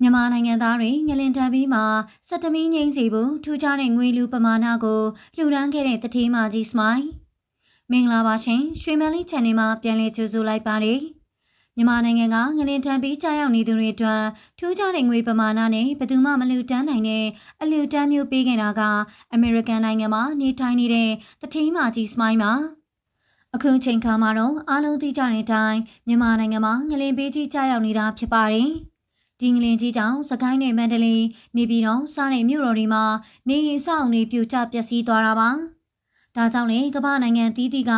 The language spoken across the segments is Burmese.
မြန်မာနိုင်ငံသားတွေငလင်တန်ပြီးမှာစက်တမီးငိမ့်စီဖို့ထူးခြားတဲ့ငွေလူပမာဏကိုလှူဒန်းခဲ့တဲ့တတိမာကြီးစမိုင်းမင်္ဂလာပါရှင်ရွှေမန်လေး channel မှာပြန်လည်ကြိုဆိုလိုက်ပါတယ်မြန်မာနိုင်ငံကငလင်တန်ပြီးကြားရောက်နေသူတွေအတွက်ထူးခြားတဲ့ငွေပမာဏနဲ့ဘယ်သူမှမလူတန်းနိုင်တဲ့အလူတန်းမျိုးပေးခဲ့တာကအမေရိကန်နိုင်ငံမှာနေထိုင်နေတဲ့တတိမာကြီးစမိုင်းပါအခုချိန်ခါမှာတော့အားလုံးသိကြတဲ့အတိုင်းမြန်မာနိုင်ငံမှာငလင်ပေးကြီးကြားရောက်နေတာဖြစ်ပါတယ်။ ဒီငလင်ကြီးတောင်စကိုင်းနဲ့မန္တလေးနေပြည်တော်စားတဲ့မြို့တော်တွေမှာနေရင်စောင့်နေပြိုကျပျက်စီးသွားတာပါ။ဒါကြောင့်လေကမ္ဘာနိုင်ငံတီးတီးက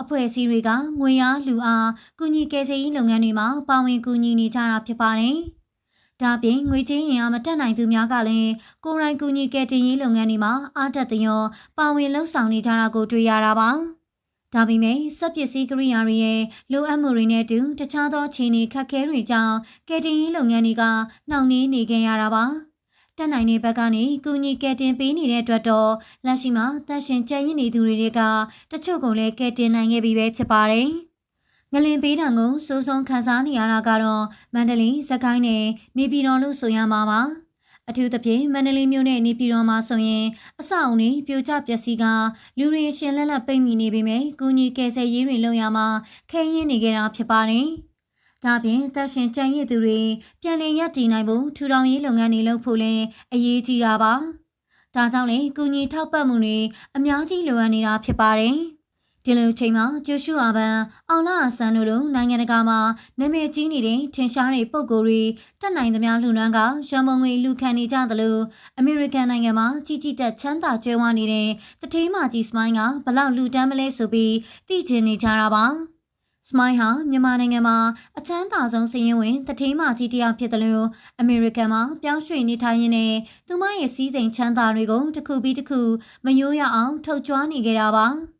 အဖွဲ့အစည်းတွေကငွေအားလူအားကုညီကယ်ဆယ်ရေးလုပ်ငန်းတွေမှာပါဝင်ကူညီနေကြတာဖြစ်ပါတယ်။ဒါပြင်ငွေကြေးရင်အားမတက်နိုင်သူများကလည်းကိုယ်တိုင်ကူညီကယ်တင်ရေးလုပ်ငန်းတွေမှာအားတက်သရောပါဝင်လှုပ်ဆောင်နေကြတာကိုတွေ့ရတာပါ။ ဒါပေမဲ့စက်ပစ္စည်းကိရိယာတွေရဲ့လိုအပ်မှုတွေနဲ့အတူတခြားသောအခြေအနေခက်ခဲတွေကြောင့်ကယ်တင်ရေးလုပ်ငန်းတွေကနှောင့်နှေးနေခဲ့ရတာပါ။တက်နိုင်တဲ့ဘက်ကနေကုညီကယ်တင်ပေးနေတဲ့အတွက်တော့လက်ရှိမှာတက်ရှင်ကြံ့ရင်နေသူတွေကတချို့ကလည်းကယ်တင်နိုင်ခဲ့ပြီပဲဖြစ်ပါတယ်။ငလင်ပေးတံကိုစိုးစုံခန်းစားနေရတာကတော့မန္တလေးစကိုင်းနဲ့နေပြည်တော်လို့ဆိုရမှာပါ။ အထူးသဖြင့်မန္တလေးမြို့နဲ့နေပြည်တော်မှာဆိုရင်အဆောက်အုံတွေပြိုကျပျက်စီးကလူတွေရှင်လက်လက်ပိတ်မိနေပေမဲ့ကုညီကယ်ဆယ်ရေးတွေလုပ်ရမှာခဲရင်နေကြတာဖြစ်ပါတယ်။ဒါပြင်သက်ရှင်ကြံရည်သူတွေပြန်လည်ရပ်တည်နိုင်ဖို့ထူထောင်ရေးလုပ်ငန်းတွေလုပ်ဖို့လည်းအရေးကြီးတာပါ။ဒါကြောင့်လေကုညီထောက်ပံ့မှုတွေအများကြီးလိုအပ်နေတာဖြစ်ပါတယ်။ ဒီလိုချိန်မှာကျူရှုအာဘန်အောင်လာဆန်တို့လိုနိုင်ငံတကာမှာနာမည်ကြီးနေတဲ့ထင်ရှားတဲ့ပုံကိုယ်တွေတက်နိုင်သမျှလူနှန်းကရန်ပုံငွေလူခံနေကြသလိုအမေရိကန်နိုင်ငံမှာကြီးကြီးတက်ချမ်းသာကျွဲဝနေတဲ့တထေးမကြီးစမိုင်းကဘလောက်လူတန်းမလဲဆိုပြီးသိကျင်နေကြတာပါစမိုင်းဟာမြန်မာနိုင်ငံမှာအချမ်းသာဆုံးစည်ရင်ဝင်တထေးမကြီးတယောက်ဖြစ်တယ်လို့အမေရိကန်မှာပြောင်းရွှေ့နေထိုင်ရင်းနဲ့သူမရဲ့စီးစိမ်ချမ်းသာတွေကိုတစ်ခုပြီးတစ်ခုမယိုးရအောင်ထုတ်ကြွားနေကြတာပါ။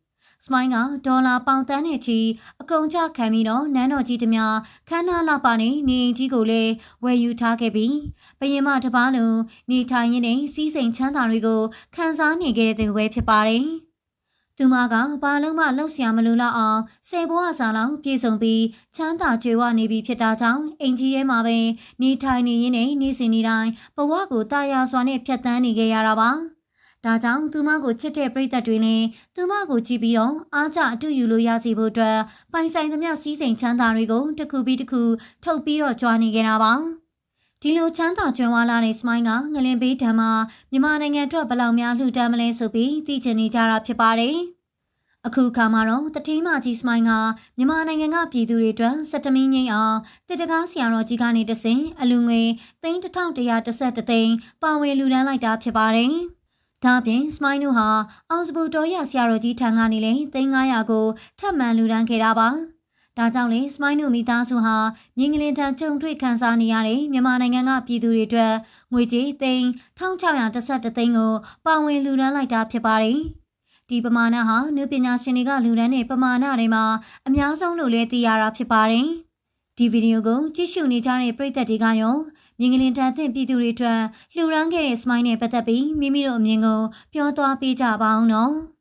စမိုင်းကဒေါ်လာပေါင်တန်းနဲ့ချီအကုန်ကျခံပြီးတော့နန်းတော်ကြီးတများခန်းနာလောက်ပါနေနေအိမ်ကြီးကိုလည်းဝယ်ယူထားခဲ့ပြီးဘရင်မတပားလုံးနေထိုင်ရင်းနဲ့စီးစိမ်ချမ်းသာတွေကိုခန်းစားနေခဲ့တဲ့သူပဲဖြစ်ပါတယ်။သူမကဘာလုံးမှလှုပ်ရှားမလို့လောက်အောင်ဆယ်ဘွားအစားလောက်ပြေဆုံးပြီးချမ်းသာကြွယ်ဝနေပြီဖြစ်တာကြောင့်အိမ်ကြီးထဲမှာပဲနေထိုင်နေရင်းနဲ့နေစဉ်နေတိုင်းဘဝကိုတာယာစွာနဲ့ဖြတ်တန်းနေခဲ့ရတာပါ။ ဒါကြောင့်သူမကိုချစ်တဲ့ပရိသတ်တွေလည်းသူမကိုကြည့်ပြီးတော့အားကြအတူယူလို့ရစီဖို့အတွက်ပိုင်ဆိုင်သမျှစီးစိမ်ချမ်းသာတွေကိုတစ်ခုပြီးတစ်ခုထုတ်ပြီးတော့ကြွားနေကြတာပါဒီလိုချမ်းသာကြွယ်ဝလာတဲ့စမိုင်းကငလင်ဘေးတံမှာမြန်မာနိုင်ငံအတွက်ဘယ်လောက်များလှူဒန်းမလဲဆိုပြီးသိချင်နေကြတာဖြစ်ပါတယ်အခုခါမှာတော့တတိမကြီးစမိုင်းကမြန်မာနိုင်ငံကပြည်သူတွေအတွက်စက်တမင်းငိမ့်အောင်တစ်တကားဆရာတော်ကြီးကနေတဆင်အလူငွေ3113သိန်းပါဝင်လူဒန်းလိုက်တာဖြစ်ပါတယ်။ ဒါပြင်စမိုင်းနူဟာအောင်စပူတော်ရဆရာတော်ကြီးထံကနေလည်း3900ကိုထပ်မံလူဒန်းခဲ့တာပါ။ဒါကြောင့်လေစမိုင်းနူမိသားစုဟာမြင်းကလေးတန်းကြုံတွေ့ခံစားနေရတဲ့မြန်မာနိုင်ငံကပြည်သူတွေအတွက်ငွေကြေးသိန်း1613သိန်းကိုပါဝင်လူဒန်းလိုက်တာဖြစ်ပါတယ်။ဒီပမာဏဟာနုပညာရှင်တွေကလူဒန်းတဲ့ပမာဏတွေမှာအများဆုံးလို့လည်းသိရတာဖြစ်ပါတယ်။ဒီဗီဒီယိုကိုကြည့်ရှုနေကြတဲ့ပရိသတ်တွေကရော မြင်းကလေးတန်သင့်ပြည်သူတွေအတွက်လှူဒန်းခဲ့တဲ့စမိုင်းနဲ့ပတ်သက်ပြီးမိမိတို့အမြင်ကိုပြောသွားပေးကြပါအောင်နော်။